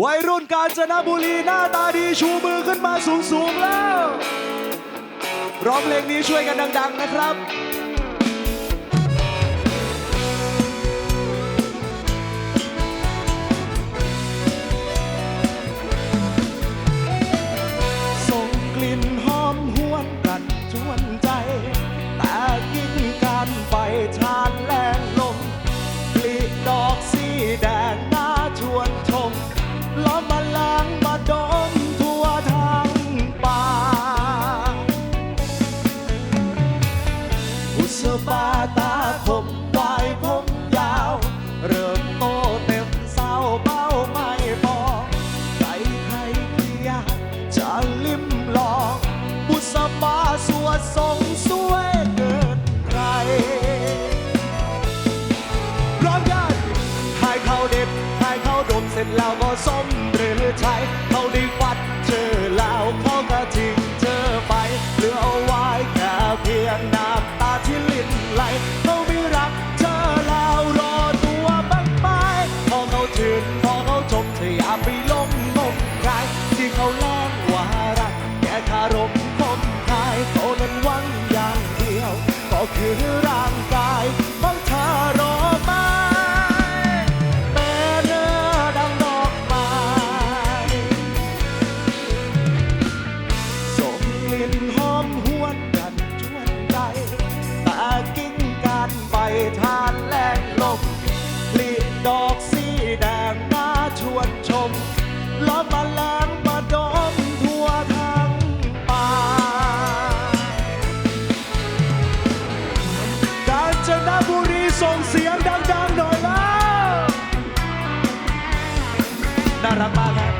วัยรุ่นกาญจนบุรีหน้าตาดีชูมือขึ้นมาสูงสูงๆแล้ว ร้องเพลงนี้ช่วยกันดัง ๆ นะครับ สบาตาคมวายผมยาว เริ่มโตเต็มเศร้าเป้าไม่พอใครใครที่อยากจะลิ้มลอง บุษบาสวดทรงสวยเกินใครร้องกันให้เขาเด็ดให้เขาดมเสร็จแล้วก็ส้มหรือใช้ นพอเขาชมเธออย่าไปลงงมงายที่เขาแล้งว่า ส่งเสียงดังๆหน่อยแล้ว น่ารักมากครับ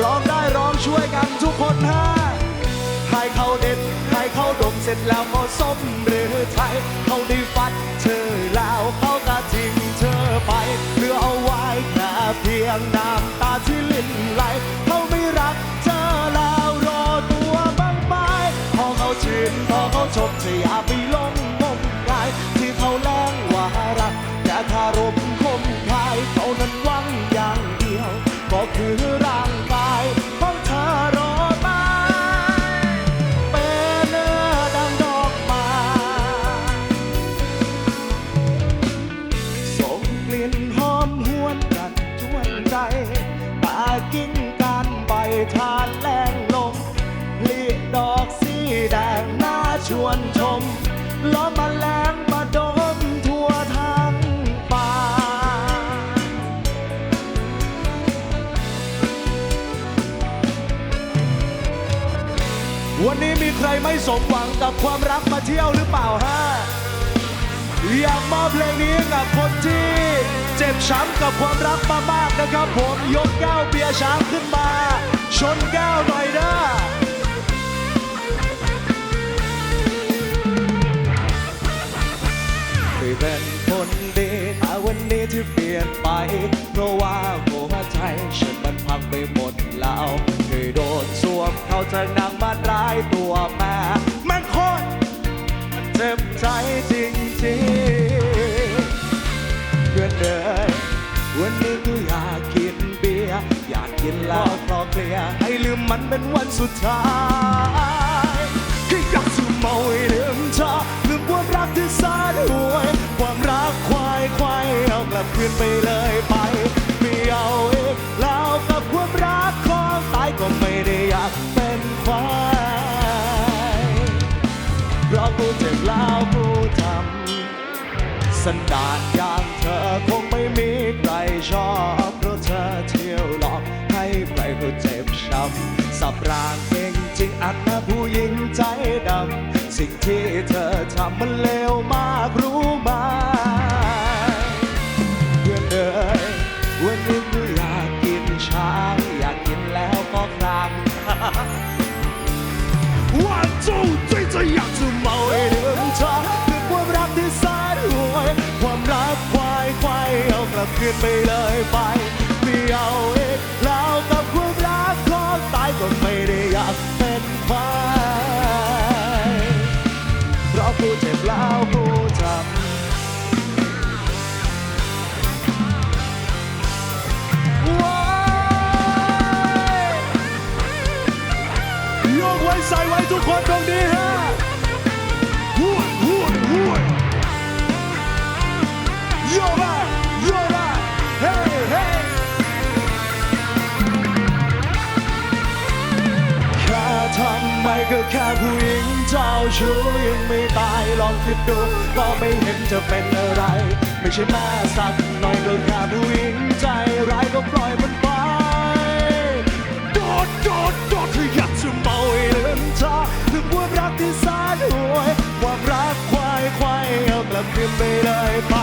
ร้องได้ร้องช่วยกันทุกคนฮะให้เขาเด็ดให้เขาดมเสร็จแล้วก็ส้มหรือไทยเขาด้ฟั ไหลเขาไม่รักเธอแล้วรอตัวบ้างไหมพอเขาชื่นพอเขาชมจะอย่าไปหลงงมงายที่เขาแล้งว่ารักแต่คารมคมคายเขานั้นหวังอย่างเดียว ก็คือร่างกายของเธอรอไหมเป็นเนื้อดังดอกไม้ส่งกลิ่นหอมหวนกันชวนใจ ทานแรงลมผลิดอกสีแดงน่าชวนชมล้อมมาแรงมาดมทั่วทั้งป่า วันนี้มีใครไม่สมหวังกับความรักมาเที่ยวหรือเปล่าฮะ อยากมอบเพลงนี้กับคนที่ เจ็บช้ำกับความรักมามากนะครับผม ยกแก้วเบียร์ช้างขึ้นมา ราะว่าหัวใจฉันมันพังไปหมดแล้วเคยโดนสวมเขาจากนางบ้านร้ายตัวแม่ม่งโคตรเจ็บใจจริงๆเพื่อนเดินวันนี้กูอยากกินเบียร์อยากกินเหล้าคลอเคลียร์ให้ลืมมันเป็นวันสุดท้าย เพราะกูเจ็บแล้วกูทำสันดานอย่างเธอคงไม่มีใครชอบเพราะเธอเที่ยวหลอกให้ใครก็เจ็บช้ำสับรางเก่งจริงอันนะผู้หญิงใจดำสิ่งที่เธอทำมันเลวมากรู้ไหม ลับคืนไปเลยไปไม่เอาอีกแล้วกับความรักของตายก็ไม่ได้อยากเป็นไปเพราะกูเจ็บแล้ว ไมก็แค่ผู้หญิงเจ้าชู้ยังไม่ตายลองคิดดู ก็ไม่เห็นจะเป็นอะไร ไม่ใช่แม่สักหน่อยก็แค่ผู้หญิงใจร้ายก็ปล่อยมันไปโดดโดดโดดที่อยากจะเมาให้ลืมเธอลืมความรักที่แสนห่วยความรักควายควายเอากลับคืนไปเลยไป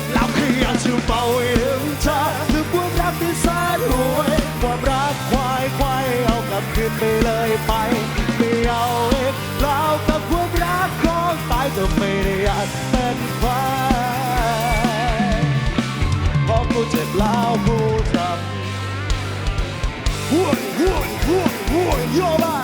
ราเจ็บแล้วแค่อยากจะเมาให้ลืมเธอลืมความรักที่แสนห่วยความรักควายควายเอากลับคืนไปเลยไปไม่เอาเองแล้วกับความรักของตายก็ไม่ได้อยากเป็นควายเพราะกูเจ็บแล้วกูจำ Wood, wood, wood, wood, you're right, you're right.